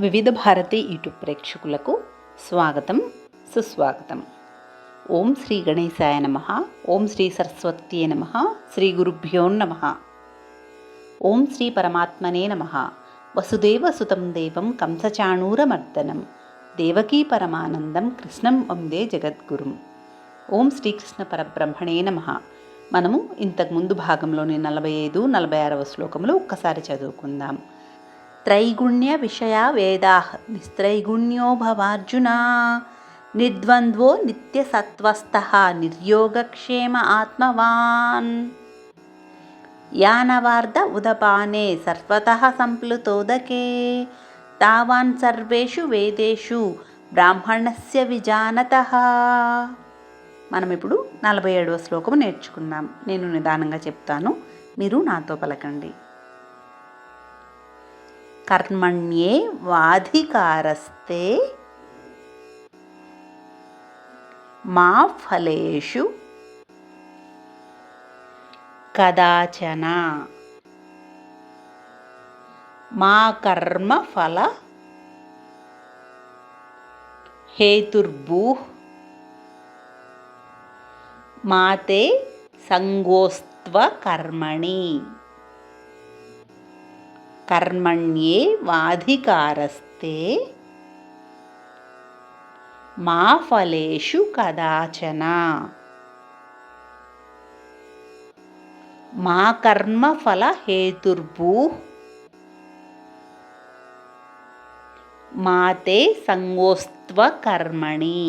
వివిధ భారతి యూట్యూబ్ ప్రేక్షకులకు స్వాగతం సుస్వాగతం. ఓం శ్రీ గణేశాయ నమ ఓం శ్రీ సరస్వత్యే నమ శ్రీ గురుభ్యో నమ. ఓం శ్రీ పరమాత్మనే నమ. వసుదేవ సుతం దేవం కంసచాణూరమర్దనం. దేవకీ పరమానందం కృష్ణం వందే జగద్గురుం. ఓం శ్రీకృష్ణ పరబ్రహ్మణే నమ. మనము ఇంతకుముందు భాగంలోని నలభై ఐదు నలభై ఆరవ శ్లోకములు ఒక్కసారి చదువుకుందాం. త్రైగుణ్య విషయ వేదా నిస్త్రైగుణ్యో భవార్జున నిర్ద్వంద్వో నిత్యసత్వస్థ నిర్యోగక్షేమ ఆత్మవాన్ యానవార్ధ ఉదపానే సర్వత సంప్లుతోదకే తావాన్ సర్వేషు వేదేషు బ్రాహ్మణస్య విజానత మనం ఇప్పుడు నలభై ఏడవ శ్లోకం నేర్చుకుందాం. నేను నిదానంగా చెప్తాను. మీరు నాతో పలకండి. కర్మణ్యే వాధికారస్తే మా ఫలేషు కదాచన. మా కర్మ ఫల హేతుర్భూ. మాతే సంగోస్త్వ కర్మణి. కర్మణ్యే వాధికారస్తే మా ఫలేషు కదాచన మా కర్మఫల హేతుర్భూ మాతే సంగోస్త్వ కర్మణి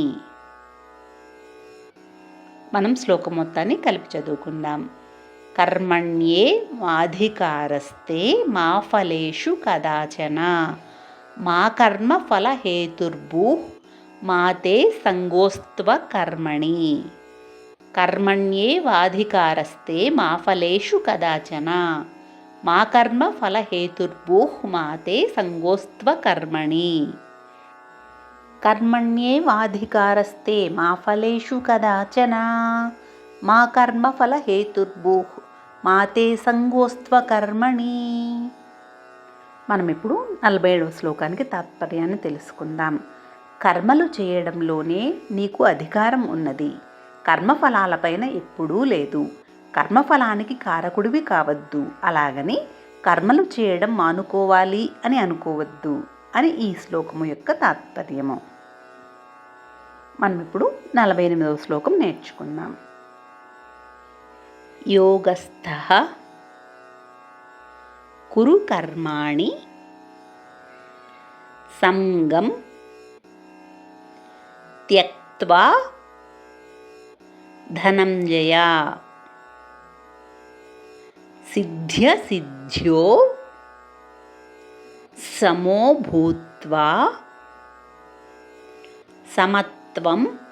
మనం శ్లోకం మొత్తాన్ని కలిపి చదువుకుందాం. కర్మణ్యే మాధికారస్తే మా ఫలేషు కదాచన మా కర్మ ఫల హేతుర్భూ మాతే సంగోస్త్వ కర్మణి కర్మణ్యే వాధికారస్తే మా ఫలేషు కదాచన మా కర్మ ఫల హేతుర్భూ మాతే సంగోస్త్వ కర్మణి కర్మణ్యే వాధికారస్తే మా ఫలేషు కదాచన మా కర్మఫల హేతుర్భూ మాతే సంగోస్త్వ కర్మణి మనం ఇప్పుడు నలభై ఏడవ శ్లోకానికి తాత్పర్యాన్ని తెలుసుకుందాం. కర్మలు చేయడంలోనే నీకు అధికారం ఉన్నది. కర్మఫలాలపైన ఎప్పుడూ లేదు. కర్మఫలానికి కారకుడివి కావద్దు. అలాగని కర్మలు చేయడం మానుకోవాలి అని అనుకోవద్దు అని ఈ శ్లోకము యొక్క తాత్పర్యము. మనం ఇప్పుడు నలభై ఎనిమిదవ శ్లోకం నేర్చుకుందాం. योगस्थः। कुरु कर्माणि सङ्गं त्यक्त्वा। धनञ्जया। सिद्ध्यसिद्ध्यो। समो भूत्वा। समत्वं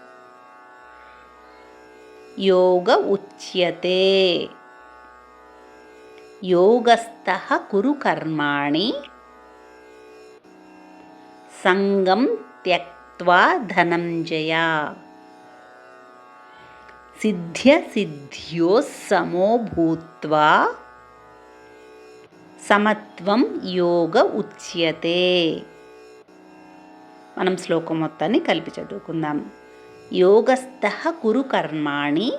యోగ ఉచ్యతే యోగస్థ కురు కర్మాణి సంగం త్యక్వా ధనంజయ సిద్ధ్య భూత్వా సమత్వం యోగ ఉచ్యతే మనం శ్లోకం మొత్తాన్ని కలిపి చదువుకుందాం. योगस्थः कुरु कर्माणि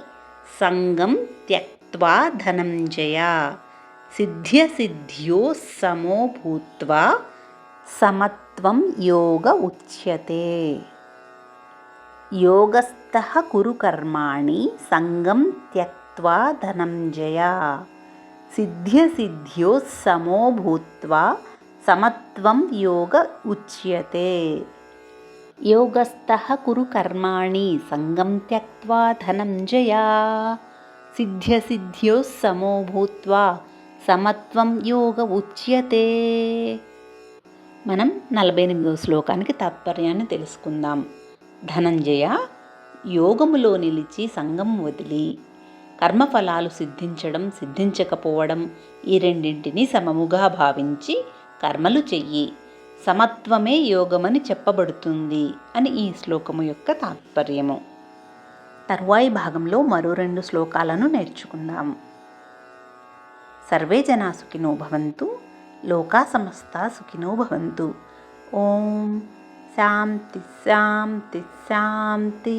सङ्गं त्यक्त्वा धनञ्जया सिद्ध्यसिद्ध्योस्समो भूत्वा समत्वं योग उच्यते। योगस्थः कुरु कर्माणि सङ्गं त्यक्त्वा धनंजया सिद्धिसिद्ध्योस्समो भूत्वा समत्वं योग उच्यते। యోగస్థ కురు కర్మాణి సంగం త్యక్వా ధనంజయ సిద్ధ్యసిద్ధ్యో సమో భూత్వా సమత్వం యోగ ఉచ్యతే మనం నలభై ఎనిమిదవ శ్లోకానికి తాత్పర్యాన్ని తెలుసుకుందాం. ధనంజయ యోగములో నిలిచి సంగం వదిలి కర్మఫలాలు సిద్ధించడం సిద్ధించకపోవడం ఈ రెండింటినీ సమముగా భావించి కర్మలు చెయ్యి. సమత్వమే యోగమని చెప్పబడుతుంది అని ఈ శ్లోకము యొక్క తాత్పర్యము. తరువాయి భాగంలో మరో రెండు శ్లోకాలను నేర్చుకుందాం. సర్వే జనా సుఖినో భవంతు లోకా సమస్త సుఖినో భవంతు. ఓం శాంతి శాంతి శాంతి.